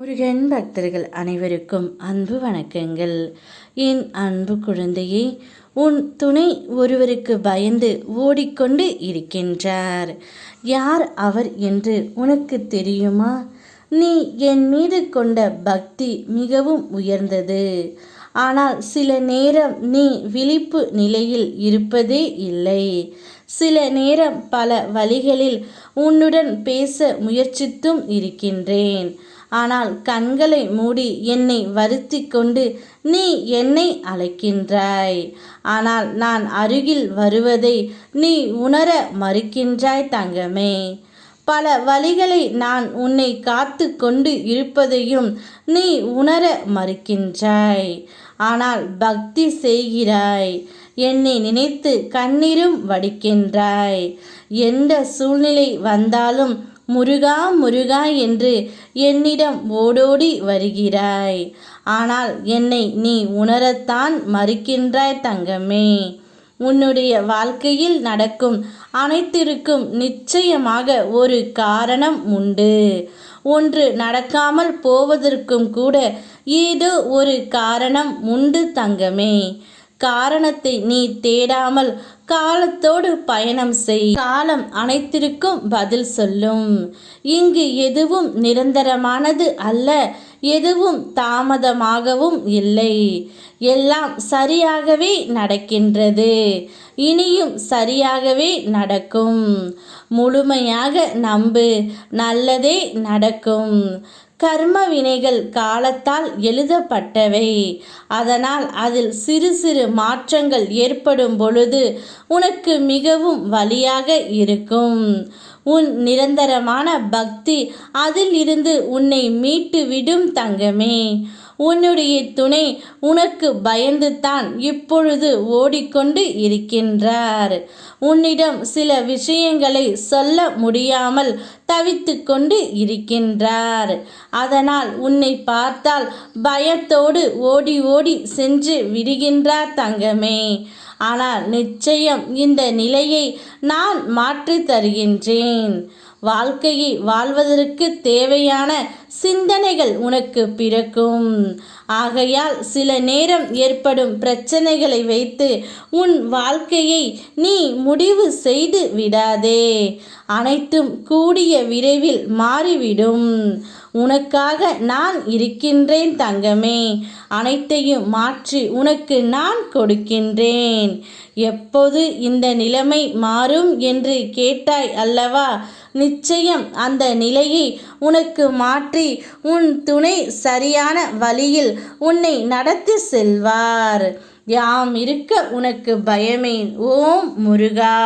முருகன் பக்தர்கள் அனைவருக்கும் அன்பு வணக்கங்கள். என் அன்பு குழந்தையே உன் துணை ஒருவருக்கு பயந்து ஓடிக்கொண்டு இருக்கின்றார். யார் அவர் என்று உனக்கு தெரியுமா? நீ என் மீது கொண்ட பக்தி மிகவும் உயர்ந்தது. ஆனால் சில நேரம் நீ விழிப்பு நிலையில் இருப்பதே இல்லை. சில நேரம் பல வழிகளில் உன்னுடன் பேச முயற்சித்தும் இருக்கின்றேன். ஆனால் கண்களை மூடி என்னை வருத்தி கொண்டு நீ என்னை அழைக்கின்றாய். ஆனால் நான் அருகில் வருவதை நீ உணர மறுக்கின்றாய் தங்கமே. பல வழிகளை நான் உன்னை காத்து கொண்டு இருப்பதையும் நீ உணர மறுக்கின்றாய். ஆனால் பக்தி செய்கிறாய். என்னை நினைத்து கண்ணீரும் வடிக்கின்றாய். எந்த சூழ்நிலை வந்தாலும் முருகா முருகா என்று என்னிடம் ஓடோடி வருகிறாய். ஆனால் என்னை நீ உணரத்தான் மறுக்கின்றாய் தங்கமே. உன்னுடைய வாழ்க்கையில் நடக்கும் அனைத்திற்கும் நிச்சயமாக ஒரு காரணம் உண்டு. ஒன்று நடக்காமல் போவதற்கும் கூட ஏதோ ஒரு காரணம் உண்டு தங்கமே. காரணத்தை நீ தேடாமல் காலத்தோடு பயணம் செய். காலம் அனைத்திற்கும் பதில் சொல்லும். இங்கு எதுவும் நிரந்தரமானது அல்ல. எதுவும் தாமதமாகவும் இல்லை. எல்லாம் சரியாகவே நடக்கின்றது. இனியும் சரியாகவே நடக்கும். முழுமையாக நம்பு. நல்லதே நடக்கும். கர்ம வினைகள் காலத்தால் எழுதப்பட்டவை. அதனால் அதில் சிறு சிறு மாற்றங்கள் ஏற்படும் பொழுது உனக்கு மிகவும் வழியாக இருக்கும். உன் நிரந்தரமான பக்தி அதில் இருந்து உன்னை மீட்டு விடும் தங்கமே. உன்னுடைய துணை உனக்கு பயந்துதான் இப்பொழுது ஓடிக்கொண்டு இருக்கின்றார். உன்னிடம் சில விஷயங்களை சொல்ல முடியாமல் தவித்து கொண்டு இருக்கின்றார். அதனால் உன்னை பார்த்தால் பயத்தோடு ஓடி ஓடி சென்று விடுகின்றார் தங்கமே. ஆனால் நிச்சயம் இந்த நிலையை நான் மாற்றி தருகின்றேன். வாழ்க்கையை வாழ்வதற்கு தேவையான சிந்தனைகள் உனக்கு பிறக்கும். ஆகையால் சில நேரம் ஏற்படும் பிரச்சனைகளை வைத்து உன் வாழ்க்கையை நீ முடிவு செய்து விடாதே. அனைத்தும் கூடிய விரைவில் மாறிவிடும். உனக்காக நான் இருக்கின்றேன் தங்கமே. அனைத்தையும் மாற்றி உனக்கு நான் கொடுக்கின்றேன். எப்போது இந்த நிலைமை மாறும் என்று கேட்டாய் அல்லவா? நிச்சயம் அந்த நிலையை உனக்கு மாற்றி உன் துணை சரியான வழியில் உன்னை நடத்தி செல்வார். யாம் இருக்க உனக்கு பயமேன் ஓம் முருகா.